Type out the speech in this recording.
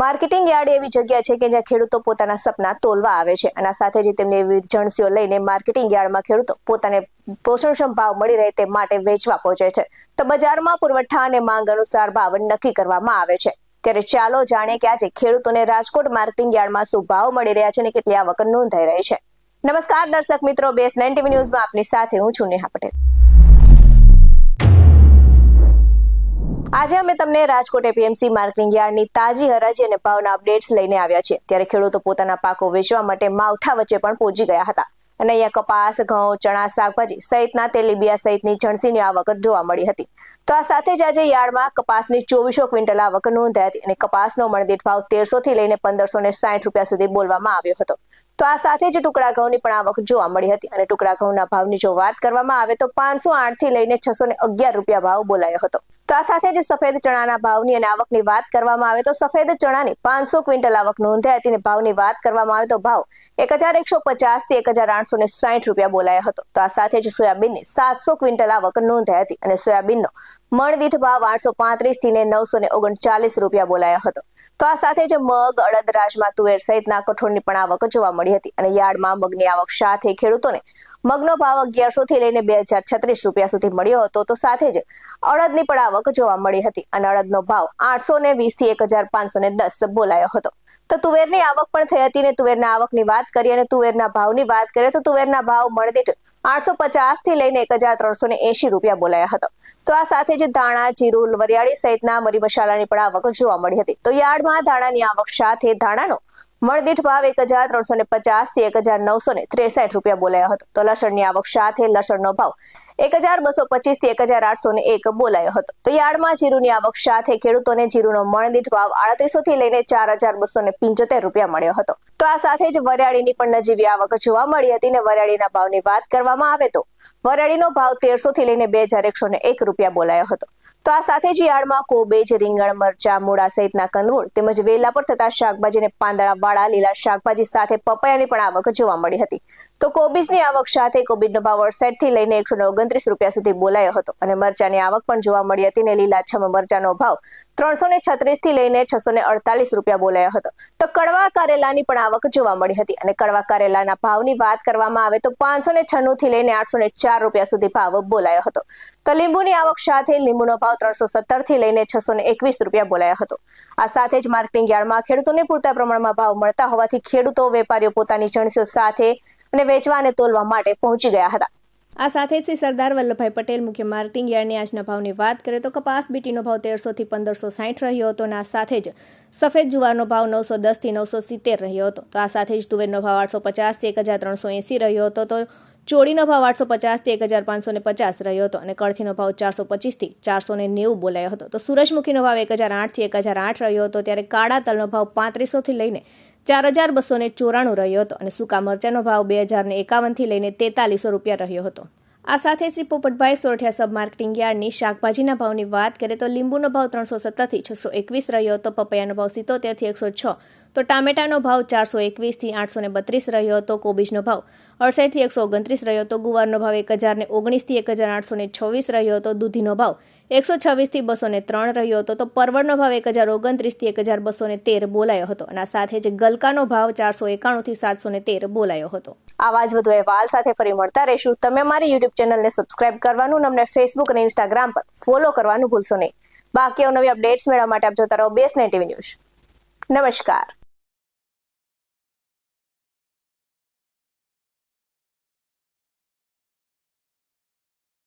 Marketing yard એવી જગ્યા છે કે જ્યાં ખેડૂતો પોતાના સપના તોલવા આવે છે. અને સાથે જ તેમને વિવિધ જણસીઓ લઈને માર્કેટિંગ યાર્ડમાં ખેડૂતો પોતાને પોષણક્ષમ ભાવ મળી રહે તે માટે વેચવા પહોંચે છે. તો બજારમાં પુરવઠા અને માંગ અનુસાર ભાવ નક્કી કરવામાં આવે છે. ત્યારે ચાલો જાણે કે આજે ખેડૂતોને રાજકોટ માર્કેટિંગ યાર્ડમાં શું ભાવ મળી રહ્યા છે અને કેટલી આવક નોંધાઈ રહી છે. નમસ્કાર, દર્શક મિત્રો, બેસ નાઇન ન્યૂઝમાં આપની સાથે હું છું નેહા પટેલ. આજે અમે તમને રાજકોટ એપીએમસી માર્કેટિંગ યાર્ડની તાજી હરાજી અને ભાવના અપડેટ્સ લઈને આવ્યા છે ત્યારે ખેડૂતો પોતાના પાકો વેચવા માટે માવઠા વચ્ચે પણ પહોંચી ગયા હતા. અને અહીંયા કપાસ, ઘઉં, ચણા, શાકભાજી સહિતના તેલીબિયા સહિતની જણસીની આવક જોવા મળી હતી. તો આ સાથે જ આજે યાર્ડમાં કપાસની ચોવીસો ક્વિન્ટલ આવક નોંધાઈ હતી અને કપાસનો મણદીઠ ભાવ તેરસો થી લઈને પંદરસો ને સાઠ રૂપિયા સુધી બોલવામાં આવ્યો હતો. તો આ સાથે જ ટુકડા ઘઉંની પણ આવક જોવા મળી હતી અને ટુકડા ઘઉંના ભાવની જો વાત કરવામાં આવે તો પાંચસો આઠથી લઈને છસો ને અગિયાર રૂપિયા ભાવ બોલાયો હતો. તો આ સાથે જ સફેદ ચણાના ભાવની અને આવકની વાત કરવામાં આવે તો સફેદ ચણાની પાંચસો ક્વિન્ટલ આવક નોંધાઈ હતી અને ભાવની વાત કરવામાં આવે તો ભાવ એક હજાર એકસો પચાસથી એક હજાર આઠસો ને સાઠ રૂપિયા બોલાયો હતો. તો આ સાથે જ સોયાબીનની સાતસો ક્વિન્ટલ આવક નોંધાઈ હતી અને સોયાબીનનો મણદીઠ ભાવ આઠસો પાંત્રીસથી નવસો ને ઓગણચાલીસ રૂપિયા બોલાયો હતો. તો આ સાથે જ મગ અડદ રાજમા તુવેર સહિતના કઠોળની પણ આવક જોવા મળી હતી અને યાર્ડમાં મગની આવક સાથે ખેડૂતોને મગનો ભાવ અગિયારસો થી લઈને બે હજાર છત્રીસ રૂપિયા સુધી મળ્યો હતો. તો સાથે જ અડદની પણ આવક જોવા મળી હતી અને અડદનો ભાવ આઠસો ને વીસથી એક હજાર પાંચસો ને દસ બોલાયો હતો. તો તુવેરની આવક પણ થઈ હતી ને તુવેરના આવકની વાત કરીએ અને તુવેરના ભાવની વાત કરીએ તો તુવેરના ભાવ મળદીઠ આઠસો પચાસથી લઈને એક હજાર ત્રણસો ને એસી રૂપિયા બોલાયા હતો. તો આ સાથે જ ધાણા, જીરું, વરિયાળી સહિતના મરી મસાલાની પણ આવક જોવા મળી હતી. તો યાર્ડમાં ધાણાની આવક સાથે ધાણાનો મળદીઠ ભાવ એક હજાર ત્રણસો ને પચાસથી એક હજાર નવસો ને ત્રેસઠ રૂપિયા બોલાયો હતો. તો લસણની આવક સાથે લસણનો ભાવ એક હજાર બસો પચીસથી એક હજાર આઠસો ને એક બોલાયો હતો. તો યાર્ડમાં જીરુની આવક સાથે ખેડૂતોને જીરુનો મણદીઠ ભાવ આડત્રીસો થી લઈને ચાર હજાર બસો ને પંચોતેર રૂપિયા મળ્યો હતો. તો આ સાથે જ વરિયાળીની પણ નજીવી આવક જોવા મળી હતી ને વરિયાળીના ભાવની વાત કરવામાં આવે તો વરિયાળીનો ભાવ તેરસો થી લઈને બે હજાર એકસો ને એક રૂપિયા બોલાયો હતો. તો આ સાથે જ યાર્ડમાં કોબેજ, રીંગણ, મરચા, મૂળા સહિતના કંદમૂળ તેમજ વેલા પર થતા શાકભાજી અને પાંદડા વાળા લીલા શાકભાજી સાથે પપૈયાની પણ આવક જોવા મળી હતી. તો કોબીજની આવક સાથે કોબીજનો ભાવ અડસઠથી લઈને એકસો ઓગણત્રીસ રૂપિયા સુધી બોલાયો હતો અને મરચાની આવક પણ જોવા મળી હતી ને લીલાછમ મરચાનો ભાવ ત્રણસો ને છત્રીસથી લઈને છસો ને અડતાલીસ રૂપિયા બોલાયો હતો. તો કડવા કારેલાની પણ આવક જોવા મળી હતી અને કડવા કારેલાના ભાવની વાત કરવામાં આવે તો પાંચસો ને છન્નું થી લઈને આઠસો ને ચાર રૂપિયા સુધી ભાવ બોલાયો હતો. તો લીંબુની આવક સાથે લીંબુનો ભાવ ત્રણસો સત્તરથી લઈને છસો ને એકવીસ રૂપિયા બોલાયો હતો. આ સાથે જ માર્કેટિંગ યાર્ડમાં ખેડૂતોને પૂરતા પ્રમાણમાં ભાવ મળતા હોવાથી ખેડૂતો વેપારીઓ પોતાની જણસીઓ સાથે અને વેચવા અને તોલવા માટે પહોંચી ગયા હતા. આ સાથે શ્રી સરદાર વલ્લભભાઈ પટેલ મુખ્ય માર્કેટિંગ યાર્ડની આજના ભાવની વાત કરીએ તો કપાસ બીટીનો ભાવ તેરસો થી પંદરસો સાઠ રહ્યો હતો અને આ સાથે જ સફેદ જુવારનો ભાવ નવસો દસથી નવસો સિત્તેર રહ્યો હતો. તો આ સાથે જ તુવેરનો ભાવ આઠસો પચાસથી એક હજાર ત્રણસો એંસી રહ્યો હતો. તો ચોળીનો ભાવ આઠસો પચાસથી એક હજાર પાંચસો પચાસ રહ્યો હતો. અને કળથીનો ભાવ ચારસો પચીસથી ચારસો ને નેવું બોલાયો હતો. તો સૂરજમુખીનો ભાવ એક હજાર આઠથી એક હજાર આઠ રહ્યો હતો. ત્યારે કાળા તલનો ભાવ પાંત્રીસોથી લઈને ચાર હજાર બસો ને ચોરાણું રહ્યો હતો અને સૂકા મરચાનો ભાવ બે હજાર ને એકાવનથી લઈને તેતાલીસો રૂપિયા રહ્યો હતો. આ સાથે શ્રી પોપટભાઈ સોરઠિયા સબ માર્કેટિંગ યાર્ડની શાકભાજીના ભાવની વાત કરીએ તો લીંબુનો ભાવ ત્રણસો સત્તરથી છસો એકવીસ રહ્યો હતો, પપૈયાનો ભાવ સિત્તોતેરથી એકસો છ તો ટામેટાનો ભાવ ચારસો એકવીસથી આઠસો ને બત્રીસ રહ્યો હતો, કોબીજનો ભાવ અડસઠથી એકસો ઓગણત્રીસ રહ્યો હતો, ગુવારનો ભાવ એક હજારને ઓગણીસથી એક હજાર આઠસો છવ્વીસ રહ્યો હતો, દૂધીનો ભાવ એકસો છવ્વીસથી બસો ત્રણ રહ્યો હતો, તો પરવળનો ભાવ એક હજાર ઓગણત્રીસથી એક હજાર બસો તેર બોલાયો હતો અને સાથે જ ગલકાનો ભાવ ચારસો એકાણુંથી સાતસો તેર બોલાયો હતો. આવા જ વધુ અહેવાલ સાથે ફરી મળતા રહીશું. તમે અમારી યુટ્યુબ ચેનલને સબસ્ક્રાઇબ કરવાનું અમને ફેસબુક અને ઇન્સ્ટાગ્રામ પર ફોલો કરવાનું ભૂલશો નહીં. બાકી નવી અપડેટ્સ મેળવવા માટે આપ જોતા રહો બેસ ટીવી ન્યૂઝ. નમસ્કાર.